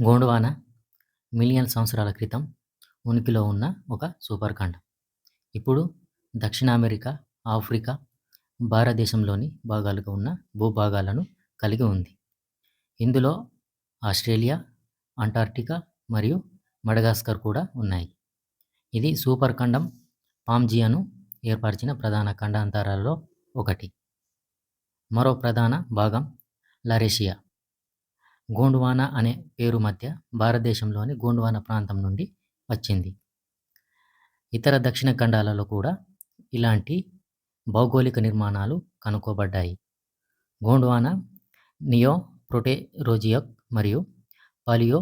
Gondwana million సంవత్సరాల క్రితం ఉనికిలో ఉన్న ఒక సూపర్ ఖండం ఇప్పుడు దక్షిణ అమెరికా ఆఫ్రికా భారతదేశంలోని భాగాలుగా ఉన్న భూభాగాలను కలిగి ఉంది. ఇందులో ఆస్ట్రేలియా అంటార్క్టికా మరియు మడగాస్కర్ కూడా ఉన్నాయి. ఇది సూపర్ ఖండం పామ్జియాను ఏర్పరిచిన ప్రధాన ఖండాంతరాలలో ఒకటి. మరో ప్రధాన భాగం లరేషియా. గోండ్వానా అనే పేరు మధ్య భారతదేశంలోని గోండ్వానా ప్రాంతం నుండి వచ్చింది. ఇతర దక్షిణ ఖండాలలో కూడా ఇలాంటి భౌగోళిక నిర్మాణాలు కనుక్కోబడ్డాయి. గోండ్వానా నియో ప్రొటెరోజియక్ మరియు పాలియో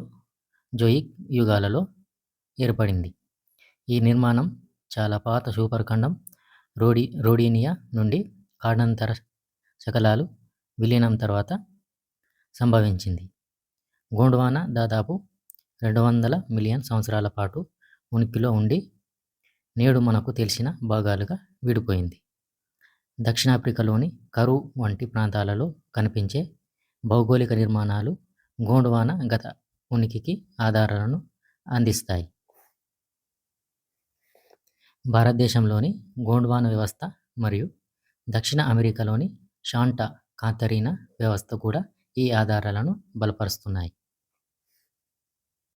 జోయిక్ యుగాలలో ఏర్పడింది. ఈ నిర్మాణం చాలా పాత సూపర్ ఖండం రోడి రోడీనియా నుండి కాడంతర శకలాలు విలీనం తర్వాత సంభవించింది. గోండ్వానా దాదాపు రెండు వందల మిలియన్ సంవత్సరాల పాటు ఉనికిలో ఉండి నేడు మనకు తెలిసిన భాగాలుగా విడిపోయింది. దక్షిణాఫ్రికాలోని కరు వంటి ప్రాంతాలలో కనిపించే భౌగోళిక నిర్మాణాలు గోండ్వానా గత ఉనికికి ఆధారాలను అందిస్తాయి. భారతదేశంలోని గోండ్వాన వ్యవస్థ మరియు దక్షిణ అమెరికాలోని షాంటా కాతరీనా వ్యవస్థ కూడా ఈ ఆధారాలను బలపరుస్తున్నాయి.